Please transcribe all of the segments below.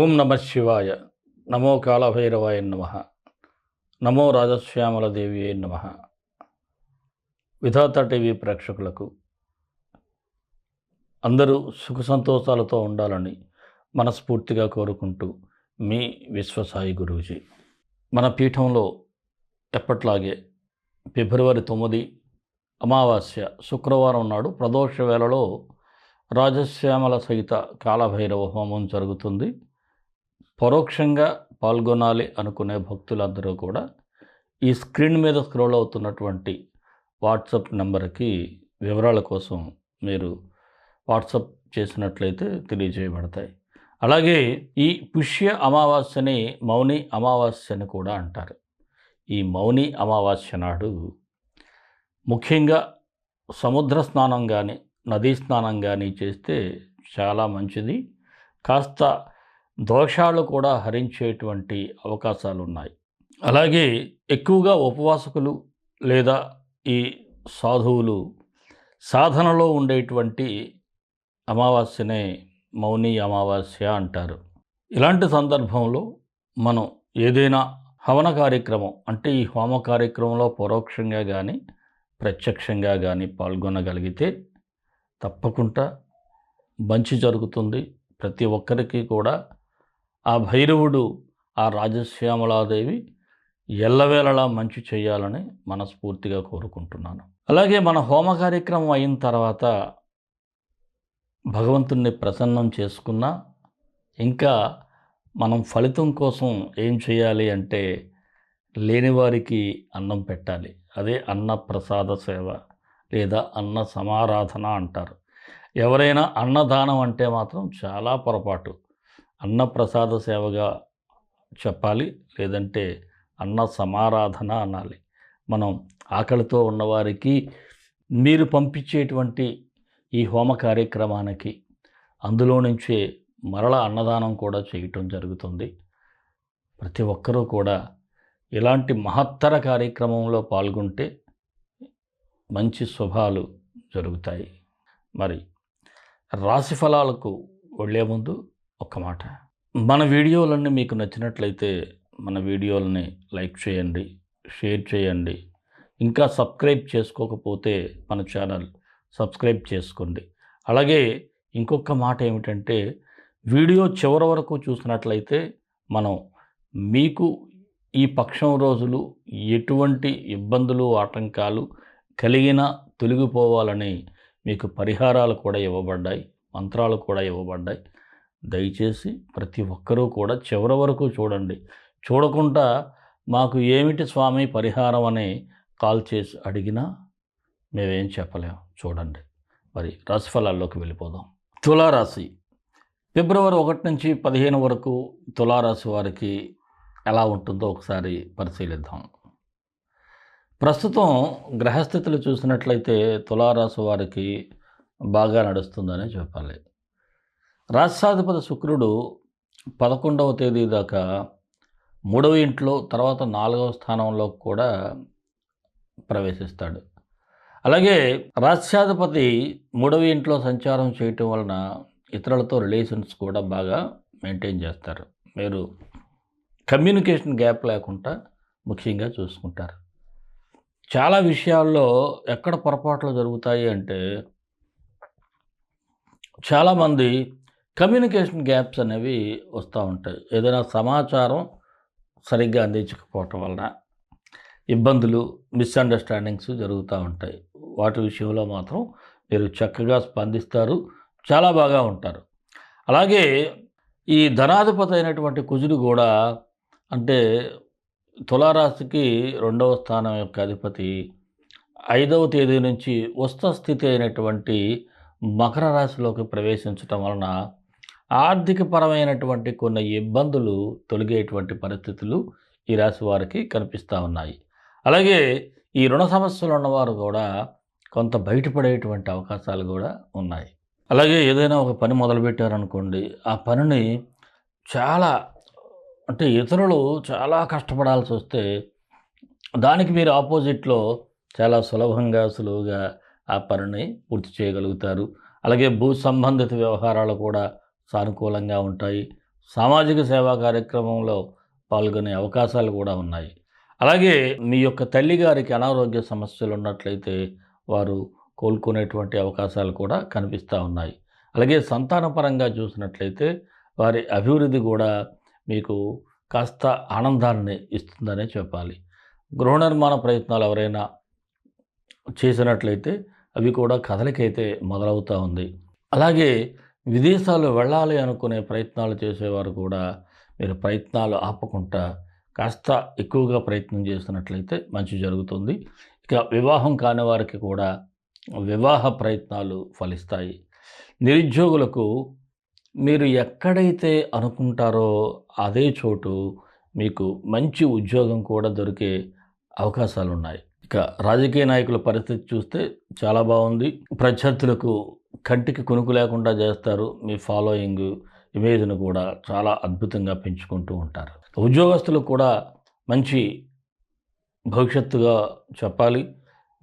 ఓం నమ శివాయ. నమో కాళభైరవాయ నమ. నమో రాజశ్యామల దేవి నమ. విధాత టీవీ ప్రేక్షకులకు అందరూ సుఖ సంతోషాలతో ఉండాలని మనస్ఫూర్తిగా కోరుకుంటూ మీ విశ్వసాయి గురూజీ. మన పీఠంలో ఎప్పట్లాగే ఫిబ్రవరి తొమ్మిది అమావాస్య శుక్రవారం నాడు ప్రదోష వేళలో రాజశ్యామల సహిత కాలభైరవ హోమం జరుగుతుంది. పరోక్షంగా పాల్గొనాలి అనుకునే భక్తులందరూ కూడా ఈ స్క్రీన్ మీద స్క్రోల్ అవుతున్నటువంటి వాట్సప్ నెంబర్కి వివరాల కోసం మీరు వాట్సాప్ చేసినట్లయితే తెలియజేయబడతాయి. అలాగే ఈ పుష్య అమావాస్యని మౌని అమావాస్య అని కూడా అంటారు. ఈ మౌని అమావాస్య నాడు ముఖ్యంగా సముద్ర స్నానం కానీ నదీ స్నానం కానీ చేస్తే చాలా మంచిది. కాస్త దోషాలు కూడా హరించేటువంటి అవకాశాలు ఉన్నాయి అలాగే ఎక్కువగా ఉపవాసకులు లేదా ఈ సాధువులు సాధనలో ఉండేటువంటి అమావాస్యనే మౌని అమావాస్య అంటారు. ఇలాంటి సందర్భంలో మనం ఏదైనా హవన కార్యక్రమం అంటే ఈ హోమ కార్యక్రమంలో పరోక్షంగా కానీ ప్రత్యక్షంగా కానీ పాల్గొనగలిగితే తప్పకుండా మంచి జరుగుతుంది. ప్రతి ఒక్కరికి కూడా ఆ భైరవుడు ఆ రాజశ్యామలాదేవి ఎల్లవేళలా మంచి చేయాలని మనస్ఫూర్తిగా కోరుకుంటున్నాను. అలాగే మన హోమ కార్యక్రమం అయిన తర్వాత భగవంతుణ్ణి ప్రసన్నం చేసుకున్నా ఇంకా మనం ఫలితం కోసం ఏం చేయాలి అంటే లేనివారికి అన్నం పెట్టాలి. అదే అన్న ప్రసాద సేవ లేదా అన్న సమారాధన అంటారు. ఎవరైనా అన్నదానం అంటే మాత్రం చాలా పొరపాటు. అన్న ప్రసాద సేవగా చెప్పాలి లేదంటే అన్న సమారాధన అనాలి. మనం ఆకలితో ఉన్నవారికి మీరు పంపించేటువంటి ఈ హోమ కార్యక్రమానికి అందులో నుంచే మరల అన్నదానం కూడా చేయటం జరుగుతుంది. ప్రతి ఒక్కరూ కూడా ఇలాంటి మహత్తర కార్యక్రమంలో పాల్గొంటే మంచి శుభాలు జరుగుతాయి. మరి రాశి ఫలాలకు వెళ్ళే ముందు ఒక్క మాట. మన వీడియోలన్నీ మీకు నచ్చినట్లయితే మన వీడియోలని లైక్ చేయండి షేర్ చేయండి. ఇంకా సబ్స్క్రైబ్ చేసుకోకపోతే మన ఛానల్ సబ్స్క్రైబ్ చేసుకోండి. అలాగే ఇంకొక మాట ఏమిటంటే వీడియో చివరి వరకు చూసినట్లయితే మనం మీకు ఈ పక్షం రోజులు ఎటువంటి ఇబ్బందులు ఆటంకాలు కలిగిన తొలగిపోవాలని మీకు పరిహారాలు కూడా ఇవ్వబడ్డాయి మంత్రాలు కూడా ఇవ్వబడ్డాయి. దయచేసి ప్రతి ఒక్కరూ కూడా చివరి వరకు చూడండి. చూడకుండా మాకు ఏమిటి స్వామి పరిహారం అని కాల్ చేసి అడిగినా మేమేం చెప్పలేం. చూడండి. మరి రాశిఫలాల్లోకి వెళ్ళిపోదాం. తులారాశి. ఫిబ్రవరి ఒకటి నుంచి పదిహేను వరకు తులారాశి వారికి ఎలా ఉంటుందో ఒకసారి పరిశీలిద్దాం. ప్రస్తుతం గ్రహస్థితులు చూసినట్లయితే తులారాశి వారికి బాగా నడుస్తుందని చెప్పాలి. రాష్ట్రాధిపతి శుక్రుడు పదకొండవ తేదీ దాకా మూడవ ఇంట్లో తర్వాత నాలుగవ స్థానంలో కూడా ప్రవేశిస్తాడు. అలాగే రాష్ట్రాధిపతి మూడవ ఇంట్లో సంచారం చేయటం వలన ఇతరులతో రిలేషన్స్ కూడా బాగా మెయింటైన్ చేస్తారు. మీరు కమ్యూనికేషన్ గ్యాప్ లేకుండా ముఖ్యంగా చూసుకుంటారు. చాలా విషయాల్లో ఎక్కడ పొరపాట్లు జరుగుతాయి అంటే చాలామంది కమ్యూనికేషన్ గ్యాప్స్ అనేవి వస్తూ ఉంటాయి. ఏదైనా సమాచారం సరిగ్గా అందించకపోవటం వలన ఇబ్బందులు మిస్అండర్స్టాండింగ్స్ జరుగుతూ ఉంటాయి. వాటి విషయంలో మాత్రం మీరు చక్కగా స్పందిస్తారు. చాలా బాగా ఉంటారు. అలాగే ఈ ధనాధిపతి అయినటువంటి కుజుడు కూడా అంటే తులారాశికి రెండవ స్థానం యొక్క అధిపతి ఐదవ తేదీ నుంచి వస్త స్థితి అయినటువంటి మకర రాశిలోకి ప్రవేశించటం వలన ఆర్థికపరమైనటువంటి కొన్ని ఇబ్బందులు తొలగేటువంటి పరిస్థితులు ఈ రాశి వారికి కనిపిస్తూ ఉన్నాయి. అలాగే ఈ రుణ సమస్యలు ఉన్నవారు కూడా కొంత బయటపడేటువంటి అవకాశాలు కూడా ఉన్నాయి. అలాగే ఏదైనా ఒక పని మొదలుపెట్టారనుకోండి ఆ పనిని చాలా అంటే ఇతరులు చాలా కష్టపడాల్సి వస్తే దానికి మీరు ఆపోజిట్లో చాలా సులభంగా సులువుగా ఆ పనిని పూర్తి చేయగలుగుతారు. అలాగే భూ సంబంధిత వ్యవహారాలు కూడా సానుకూలంగా ఉంటాయి. సామాజిక సేవా కార్యక్రమంలో పాల్గొనే అవకాశాలు కూడా ఉన్నాయి. అలాగే మీ యొక్క తల్లిగారికి అనారోగ్య సమస్యలు ఉన్నట్లయితే వారు కోలుకునేటువంటి అవకాశాలు కూడా కనిపిస్తూ ఉన్నాయి. అలాగే సంతానపరంగా చూసినట్లయితే వారి అభివృద్ధి కూడా మీకు కాస్త ఆనందాన్ని ఇస్తుందనే చెప్పాలి. గృహ నిర్మాణ ప్రయత్నాలు ఎవరైనా చేసినట్లయితే అవి కూడా కథలకైతే మొదలవుతూ ఉంది. అలాగే విదేశాలు వెళ్ళాలి అనుకునే ప్రయత్నాలు చేసేవారు కూడా మీరు ప్రయత్నాలు ఆపకుండా కాస్త ఎక్కువగా ప్రయత్నం చేసినట్లయితే మంచి జరుగుతుంది. ఇక వివాహం కాని వారికి కూడా వివాహ ప్రయత్నాలు ఫలిస్తాయి. నిరుద్యోగులకు మీరు ఎక్కడైతే అనుకుంటారో అదే చోటు మీకు మంచి ఉద్యోగం కూడా దొరికే అవకాశాలు ఉన్నాయి ఇక రాజకీయ నాయకుల పరిస్థితి చూస్తే చాలా బాగుంది. ప్రత్యర్థులకు కంటికి కొనుకు లేకుండా చేస్తారు మీ ఫాలోయింగ్ ఇమేజ్ను కూడా చాలా అద్భుతంగా పెంచుకుంటూ ఉంటారు. ఉద్యోగస్తులకు కూడా మంచి భవిష్యత్తుగా చెప్పాలి.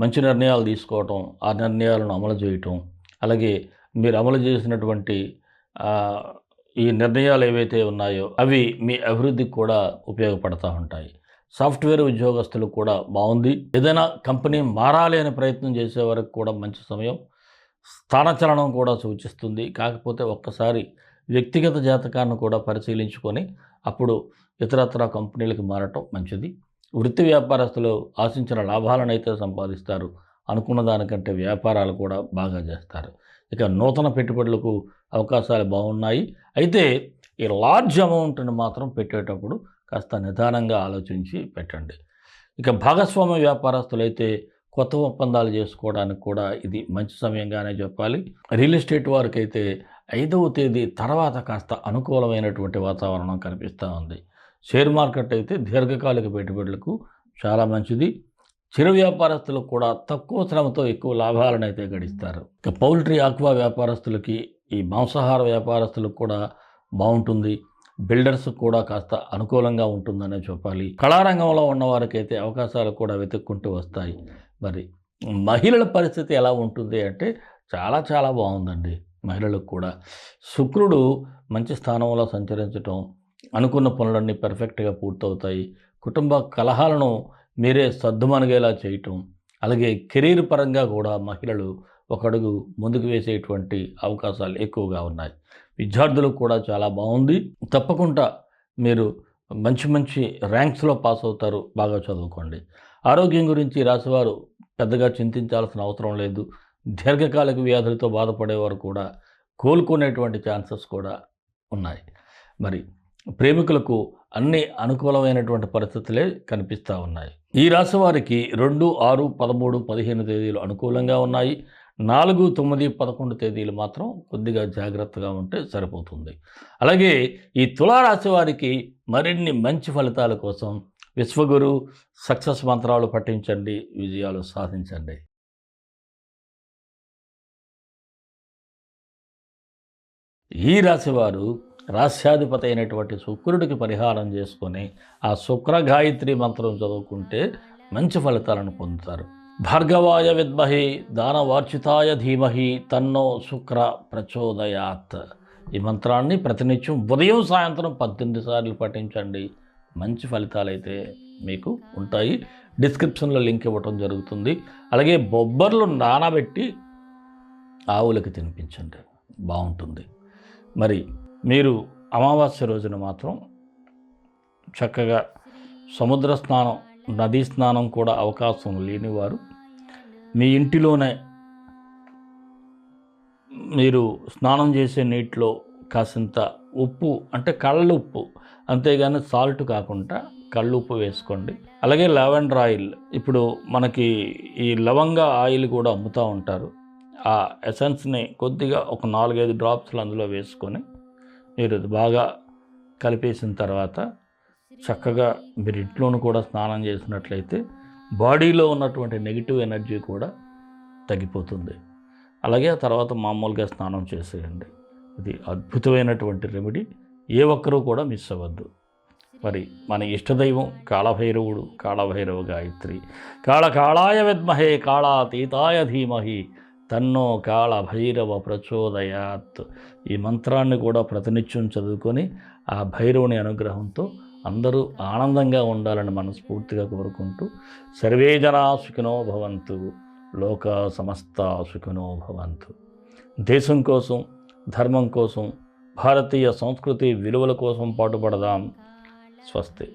మంచి నిర్ణయాలు తీసుకోవటం ఆ నిర్ణయాలను అమలు చేయటం అలాగే మీరు అమలు చేసినటువంటి ఈ నిర్ణయాలు ఏవైతే ఉన్నాయో అవి మీ అభివృద్ధికి కూడా ఉపయోగపడతా ఉంటాయి. సాఫ్ట్వేర్ ఉద్యోగస్తులు కూడా బాగుంది. ఏదైనా కంపెనీ మారాలి అనే ప్రయత్నం చేసే వరకు కూడా మంచి సమయం. స్థానచలనం కూడా సూచిస్తుంది. కాకపోతే ఒక్కసారి వ్యక్తిగత జాతకాన్ని కూడా పరిశీలించుకొని అప్పుడు ఇతరత్ర కంపెనీలకు మారటం మంచిది. వృత్తి వ్యాపారస్తులు ఆశించిన లాభాలను అయితే సంపాదిస్తారు. అనుకున్న దానికంటే వ్యాపారాలు కూడా బాగా చేస్తారు. ఇక నూతన పెట్టుబడులకు అవకాశాలు బాగున్నాయి. అయితే ఈ లార్జ్ అమౌంట్ని మాత్రం పెట్టేటప్పుడు కాస్త నిదానంగా ఆలోచించి పెట్టండి. ఇక భాగస్వామ్య వ్యాపారస్తులైతే కొత్త ఒప్పందాలు చేసుకోవడానికి కూడా ఇది మంచి సమయంగానే చెప్పాలి. రియల్ ఎస్టేట్ వారికి అయితే ఐదవ తేదీ తర్వాత కాస్త అనుకూలమైనటువంటి వాతావరణం కనిపిస్తూ ఉంది. షేర్ మార్కెట్ అయితే దీర్ఘకాలిక పెట్టుబడులకు చాలా మంచిది. చిరు వ్యాపారస్తులకు కూడా తక్కువ శ్రమతో ఎక్కువ లాభాలను అయితే గడిస్తారు. ఇక పౌల్ట్రీ ఆక్వా వ్యాపారస్తులకి ఈ మాంసాహార వ్యాపారస్తులకు కూడా బాగుంటుంది. బిల్డర్స్ కూడా కాస్త అనుకూలంగా ఉంటుందనే చెప్పాలి. కళారంగంలో ఉన్న వారికైతే అవకాశాలు కూడా వెతుక్కుంటూ వస్తాయి. మరి మహిళల పరిస్థితి ఎలా ఉంటుంది అంటే చాలా చాలా బాగుందండి మహిళలకు కూడా. శుక్రుడు మంచి స్థానంలో సంచరించటం అనుకున్న పనులన్నీ పర్ఫెక్ట్గా పూర్తవుతాయి. కుటుంబ కలహాలను మీరే సర్దుమనగేలా చేయటం అలాగే కెరీర్ పరంగా కూడా మహిళలు ఒక అడుగు ముందుకు వేసేటువంటి అవకాశాలు ఎక్కువగా ఉన్నాయి. విద్యార్థులకు కూడా చాలా బాగుంది. తప్పకుండా మీరు మంచి మంచి ర్యాంక్స్లో పాస్ అవుతారు. బాగా చదువుకోండి. ఆరోగ్యం గురించి రాసేవారు పెద్దగా చింతించాల్సిన అవసరం లేదు. దీర్ఘకాలిక వ్యాధులతో బాధపడేవారు కూడా కోలుకునేటువంటి ఛాన్సెస్ కూడా ఉన్నాయి. మరి ప్రేమికులకు అన్ని అనుకూలమైనటువంటి పరిస్థితులే కనిపిస్తూ ఉన్నాయి. ఈ రాశి వారికి రెండు ఆరు పదమూడు పదిహేను తేదీలు అనుకూలంగా ఉన్నాయి. నాలుగు తొమ్మిది పదకొండు తేదీలు మాత్రం కొద్దిగా జాగ్రత్తగా ఉంటే సరిపోతుంది. అలాగే ఈ తులారాశి వారికి మరిన్ని మంచి ఫలితాల కోసం విశ్వగురు సక్సెస్ మంత్రాలు పఠించండి విజయాలు సాధించండి. ఈ రాశివారు రాస్యాధిపతి అయినటువంటి శుక్రుడికి పరిహారం చేసుకొని ఆ శుక్ర గాయత్రి మంత్రం చదువుకుంటే మంచి ఫలితాలను పొందుతారు. భార్గవాయ విద్మహి దానవార్చితాయ ధీమహి తన్నో శుక్ర ప్రచోదయాత్. ఈ మంత్రాన్ని ప్రతినిత్యం ఉదయం సాయంత్రం పద్దెనిమిది సార్లు పఠించండి. మంచి ఫలితాలు అయితే మీకు ఉంటాయి. డిస్క్రిప్షన్లో లింక్ ఇవ్వటం జరుగుతుంది. అలాగే బొబ్బర్లు నానబెట్టి ఆవులకి తినిపించండి. బాగుంటుంది. మరి మీరు అమావాస్య రోజున మాత్రం చక్కగా సముద్ర స్నానం నదీ స్నానం కూడా అవకాశం లేనివారు మీ ఇంటిలోనే మీరు స్నానం చేసే నీటిలో కాసింత ఉప్పు అంటే కళ్ళ ఉప్పు అంతేగాని సాల్ట్ కాకుండా కళ్ళు ఉప్పు వేసుకోండి. అలాగే లెవెండర్ ఆయిల్. ఇప్పుడు మనకి ఈ లవంగ ఆయిల్ కూడా అమ్ముతూ ఉంటారు. ఆ ఎసెన్స్ని కొద్దిగా ఒక నాలుగైదు డ్రాప్స్లు అందులో వేసుకొని మీరు బాగా కలిపేసిన తర్వాత చక్కగా మీరు ఇంట్లోనూ కూడా స్నానం చేసినట్లయితే బాడీలో ఉన్నటువంటి నెగిటివ్ ఎనర్జీ కూడా తగ్గిపోతుంది. అలాగే ఆ తర్వాత మామూలుగా స్నానం చేసేయండి. ఇది అద్భుతమైనటువంటి రెమెడీ. ఏ ఒక్కరూ కూడా మిస్ అవ్వద్దు. మరి మన ఇష్టదైవం కాళభైరవుడు కాళభైరవ గాయత్రి. కాళ కాళాయ విద్మహే కాళాతీతాయ ధీమహి తన్నో కాళ భైరవ ప్రచోదయాత్. ఈ మంత్రాన్ని కూడా ప్రతినిత్యం చదువుకొని ఆ భైరవుని అనుగ్రహంతో అందరూ ఆనందంగా ఉండాలని మనస్ఫూర్తిగా కోరుకుంటూ సర్వే జనా సుఖినో భవంతు లోక సమస్త సుఖినో భవంతు. దేశం కోసం ధర్మం కోసం భారతీయ సంస్కృతి విలువల కోసం పాటుపడదాం. స్వస్తి.